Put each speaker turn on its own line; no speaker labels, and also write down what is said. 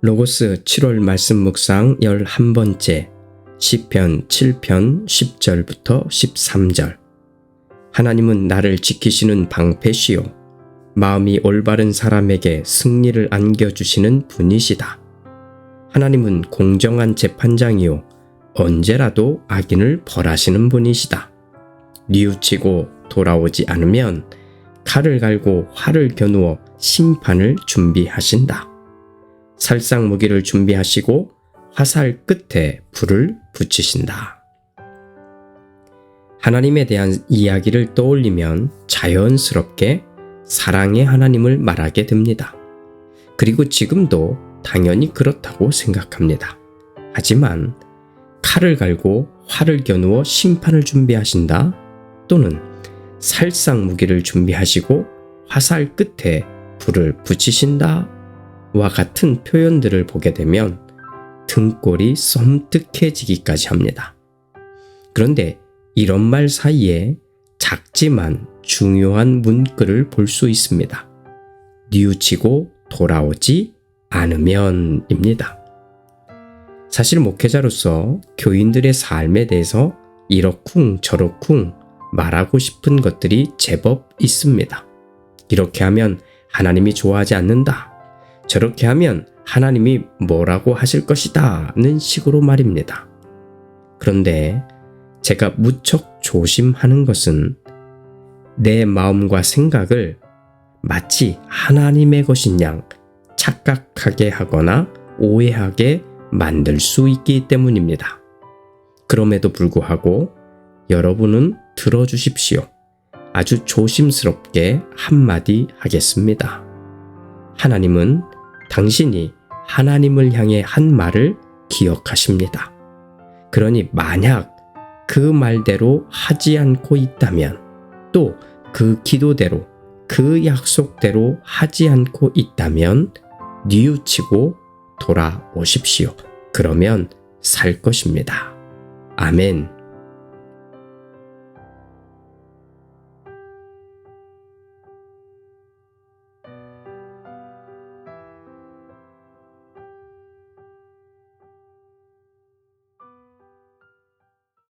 로고스 7월 말씀 묵상 11번째 시편 7편 10절부터 13절 하나님은 나를 지키시는 방패시요 마음이 올바른 사람에게 승리를 안겨주시는 분이시다. 하나님은 공정한 재판장이요 언제라도 악인을 벌하시는 분이시다. 뉘우치고 돌아오지 않으면 칼을 갈고 활을 겨누어 심판을 준비하신다. 살상 무기를 준비하시고 화살 끝에 불을 붙이신다. 하나님에 대한 이야기를 떠올리면 자연스럽게 사랑의 하나님을 말하게 됩니다. 그리고 지금도 당연히 그렇다고 생각합니다. 하지만 칼을 갈고 활을 겨누어 심판을 준비하신다 또는 살상 무기를 준비하시고 화살 끝에 불을 붙이신다 와 같은 표현들을 보게 되면 등골이 섬뜩해지기까지 합니다. 그런데 이런 말 사이에 작지만 중요한 문구를 볼 수 있습니다. 뉘우치고 돌아오지 않으면입니다. 사실 목회자로서 교인들의 삶에 대해서 이러쿵 저러쿵 말하고 싶은 것들이 제법 있습니다. 이렇게 하면 하나님이 좋아하지 않는다. 저렇게 하면 하나님이 뭐라고 하실 것이다. 는 식으로 말입니다. 그런데 제가 무척 조심하는 것은 내 마음과 생각을 마치 하나님의 것인 양 착각하게 하거나 오해하게 만들 수 있기 때문입니다. 그럼에도 불구하고 여러분은 들어주십시오. 아주 조심스럽게 한마디 하겠습니다. 하나님은 당신이 하나님을 향해 한 말을 기억하십니다. 그러니 만약 그 말대로 하지 않고 있다면 또 그 기도대로 그 약속대로 하지 않고 있다면 뉘우치고 돌아오십시오. 그러면 살 것입니다. 아멘.